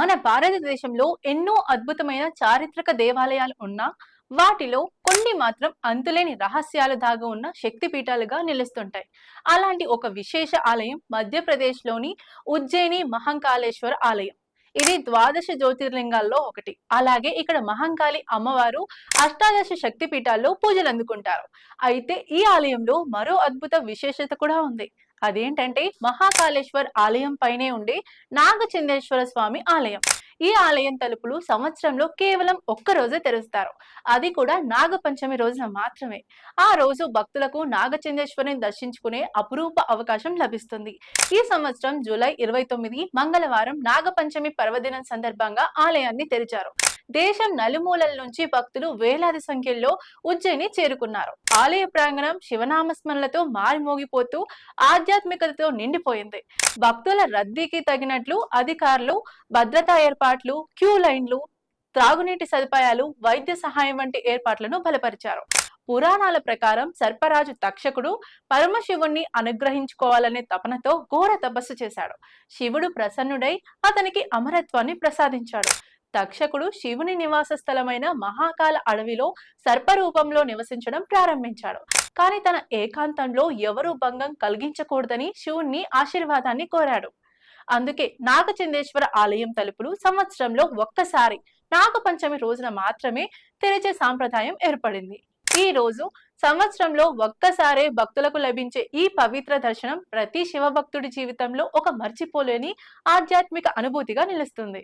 మన భారతదేశంలో ఎన్నో అద్భుతమైన చారిత్రక దేవాలయాలు ఉన్నా వాటిలో కొన్ని మాత్రం అంతులేని రహస్యాలు దాగి ఉన్న శక్తి పీఠాలుగా నిలుస్తుంటాయి. అలాంటి ఒక విశేష ఆలయం మధ్యప్రదేశ్లోని ఉజ్జయిని మహంకాళేశ్వర ఆలయం. ఇది ద్వాదశ జ్యోతిర్లింగాల్లో ఒకటి. అలాగే ఇక్కడ మహంకాళి అమ్మవారు అష్టాదశ శక్తి పీఠాల్లో పూజలు అందుకుంటారు. అయితే ఈ ఆలయంలో మరో అద్భుత విశేషత కూడా ఉంది. అదేంటంటే మహాకాళేశ్వర్ ఆలయం పైనే ఉండే నాగచందేశ్వర స్వామి ఆలయం. ఈ ఆలయం తలుపులు సంవత్సరంలో కేవలం ఒక్క రోజే తెరుస్తారు. అది కూడా నాగపంచమి రోజున మాత్రమే. ఆ రోజు భక్తులకు నాగచందేశ్వరిని దర్శించుకునే అపురూప అవకాశం లభిస్తుంది. ఈ సంవత్సరం జూలై ఇరవై తొమ్మిది మంగళవారం నాగపంచమి పర్వదినం సందర్భంగా ఆలయాన్ని తెరిచారు. దేశం నలుమూలల నుంచి భక్తులు వేలాది సంఖ్యలో ఉజ్జయిని చేరుకున్నారు. ఆలయ ప్రాంగణం శివనామస్మరణలతో మారిమోగిపోతూ ఆధ్యాత్మికతతో నిండిపోయింది. భక్తుల రద్దీకి తగినట్లు అధికారులు భద్రతా ఏర్పాట్లు క్యూ లైన్లు త్రాగునీటి సదుపాయాలు వైద్య సహాయం వంటి ఏర్పాట్లను బలపరిచారు. పురాణాల ప్రకారం సర్పరాజు తక్షకుడు పరమశివుణ్ణి అనుగ్రహించుకోవాలనే తపనతో ఘోర తపస్సు చేశాడు. శివుడు ప్రసన్నుడై అతనికి అమరత్వాన్ని ప్రసాదించాడు. తక్షకుడు శివుని నివాస స్థలమైన మహాకాల అడవిలో సర్పరూపంలో నివసించడం ప్రారంభించాడు. కానీ తన ఏకాంతంలో ఎవరూ భంగం కలిగించకూడదని శివుణ్ణి ఆశీర్వాదాన్ని కోరాడు. అందుకే నాగచందేశ్వర ఆలయం తలుపులు సంవత్సరంలో ఒక్కసారి నాగపంచమి రోజున మాత్రమే తెరిచే సాంప్రదాయం ఏర్పడింది. ఈ రోజు సంవత్సరంలో ఒక్కసారే భక్తులకు లభించే ఈ పవిత్ర దర్శనం ప్రతి శివభక్తుడి జీవితంలో ఒక మర్చిపోలేని ఆధ్యాత్మిక అనుభూతిగా నిలుస్తుంది.